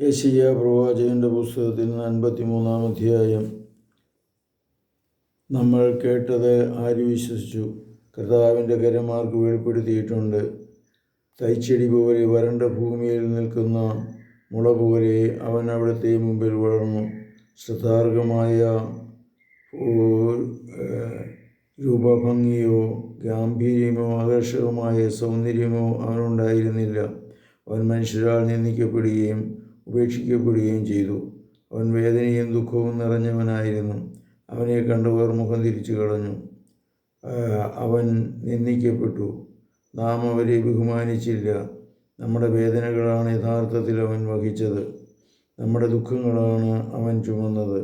യേശയ്യ പ്രവാചകന്റെ പുസ്തകത്തിൽ അൻപത്തി മൂന്നാം അധ്യായം. നമ്മൾ കേട്ടത് ആര് വിശ്വസിച്ചു? കർത്താവിന്റെ കരമാർക്ക് വെളിപ്പെടുത്തിയിട്ടുണ്ട്. തൈച്ചെടി പോലെ വരണ്ട ഭൂമിയിൽ നിൽക്കുന്ന മുള പോലെ അവൻ അവിടുത്തെ മുമ്പിൽ വളർന്നു. ശ്രദ്ധാർഹമായ രൂപഭംഗിയോ ഗാംഭീര്യമോ ആകർഷകമായ സൗന്ദര്യമോ അവനുണ്ടായിരുന്നില്ല. അവൻ മനുഷ്യരാൽ നിന്ദിക്കപ്പെടുകയും ഉപേക്ഷിക്കപ്പെടുകയും ചെയ്തു. അവൻ വേദനയും ദുഃഖവും നിറഞ്ഞവനായിരുന്നു. അവനെ കണ്ടവർ മുഖം തിരിച്ചു കളഞ്ഞു. അവൻ നിന്ദിക്കപ്പെട്ടു. നാം അവരെ ബഹുമാനിച്ചില്ല. നമ്മുടെ വേദനകളാണ് യഥാർത്ഥത്തിൽ അവൻ വഹിച്ചത്. നമ്മുടെ ദുഃഖങ്ങളാണ് അവൻ ചുമന്നത്.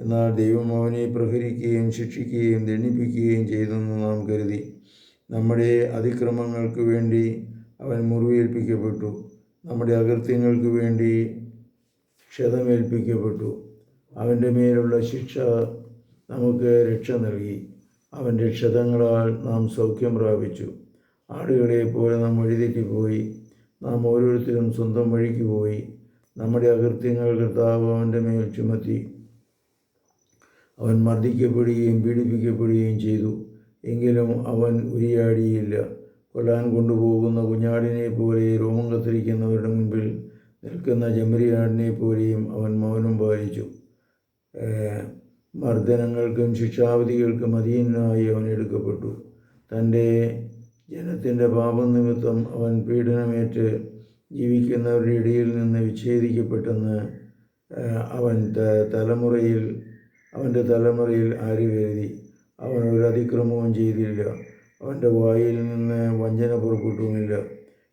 എന്നാൽ ദൈവം അവനെ പ്രഹരിക്കുകയും ശിക്ഷിക്കുകയും ദണ്ഡിപ്പിക്കുകയും ചെയ്തെന്ന് നാം കരുതി. നമ്മുടെ അതിക്രമങ്ങൾക്ക് വേണ്ടി അവൻ മുറിവേൽപ്പിക്കപ്പെട്ടു. നമ്മുടെ അകൃത്യങ്ങൾക്ക് വേണ്ടി ക്ഷതമേൽപ്പിക്കപ്പെട്ടു. അവന്റെ മേലുള്ള ശിക്ഷ നമുക്ക് രക്ഷ നൽകി. അവന്റെ ക്ഷതങ്ങളാൽ നാം സൗഖ്യം പ്രാപിച്ചു. ആടുകളെ പോലെ നാം വഴിതെറ്റിപ്പോയി. നാം ഓരോരുത്തരും സ്വന്തം വഴിക്ക് പോയി. നമ്മുടെ അകൃത്യങ്ങൾ കർത്താവ് അവന്റെ മേൽ ചുമത്തി. അവൻ മർദ്ദിക്കപ്പെടുകയും പീഡിപ്പിക്കപ്പെടുകയും ചെയ്തു. എങ്കിലും അവൻ ഉരിയാടിയില്ല. കൊല്ലാൻ കൊണ്ടുപോകുന്ന കുഞ്ഞാടിനെ പോലെ രോമം കത്തിരിക്കുന്നവരുടെ മുൻപിൽ നിൽക്കുന്ന ചെമ്മരിയാടിനെ പോലെയും അവൻ മൗനം പാലിച്ചു. മർദ്ദനങ്ങൾക്കും ശിക്ഷാവിധികൾക്കും അധീനനായി അവൻ എടുക്കപ്പെട്ടു. തന്റെ ജനത്തിന്റെ പാപം നിമിത്തം അവൻ പീഡനമേറ്റ് ജീവിക്കുന്നവരുടെ ഇടയിൽ നിന്ന് വിച്ഛേദിക്കപ്പെട്ടെന്ന് അവൻ തലമുറയിൽ അവന്റെ തലമുറയിൽ ആര് കരുതി അവൻ ഒരു അതിക്രമവും ചെയ്തില്ല. അവന്റെ വായിൽ നിന്ന് വഞ്ചന പുറപ്പെട്ടുമില്ല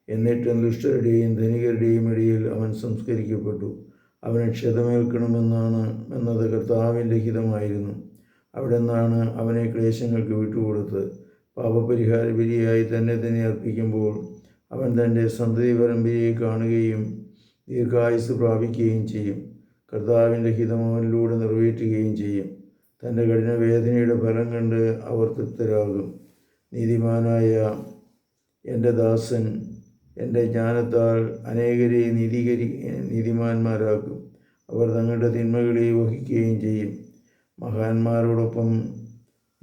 എന്നിട്ടും ദുഷ്ടരുടെയും ധനികരുടെയും ഇടയിൽ അവൻ സംസ്കരിക്കപ്പെട്ടു. അവന് ക്ഷതമേൽക്കണമെന്നാണ് എന്നത് കർത്താവിന്റെ ഹിതമായിരുന്നു. അവിടെ നിന്നാണ് അവനെ ക്ലേശങ്ങൾക്ക് വിട്ടുകൊടുത്ത് പാപപരിഹാര ബലിയായി തന്നെ തന്നെ അർപ്പിക്കുമ്പോൾ അവൻ തന്റെ സന്തതി പരമ്പരയെ കാണുകയും ദീർഘായുസ് പ്രാപിക്കുകയും ചെയ്യും. കർത്താവിന്റെ ഹിതം അവനിലൂടെ നിറവേറ്റുകയും ചെയ്യും. തന്റെ കഠിന വേദനയുടെ ഫലം കണ്ട് അവർ തൃപ്തരാകും. നീതിമാനായ എന്റെ ദാസൻ എന്റെ ജ്ഞാനത്താൽ അനേകരെ നീതീകരി നീതിമാന്മാരാക്കും. അവർ തങ്ങളുടെ തിന്മകളെ വഹിക്കുകയും ചെയ്യും. മഹാന്മാരോടൊപ്പം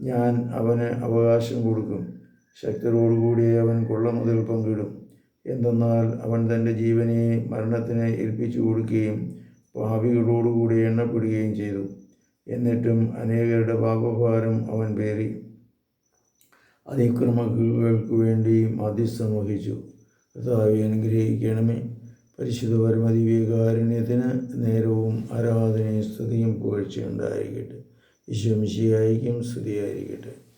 ഞാൻ അവന് അവകാശം കൊടുക്കും. ശക്തരോടുകൂടി അവൻ കൊള്ള മുതൽ പങ്കിടും. എന്തെന്നാൽ അവൻ തന്റെ ജീവനെ മരണത്തിന് ഏൽപ്പിച്ചു കൊടുക്കുകയും പാപികളോടുകൂടി എണ്ണപ്പെടുകയും ചെയ്തു. എന്നിട്ടും അനേകരുടെ പാപഭാരം അവൻ പേറി. അതിക്രമങ്ങൾക്ക് വേണ്ടിയും മധ്യസ്ഥം വഹിച്ചു. കർത്താവെ അനുഗ്രഹിക്കണമേ. പരിശുദ്ധ പരമദിവ്യകാരുണ്യത്തിന് നേരവും ആരാധനയും സ്തുതിയും പുകഴ്ചയുണ്ടായിരിക്കട്ടെ ഈശോ സ്തുതിയായിരിക്കട്ടെ.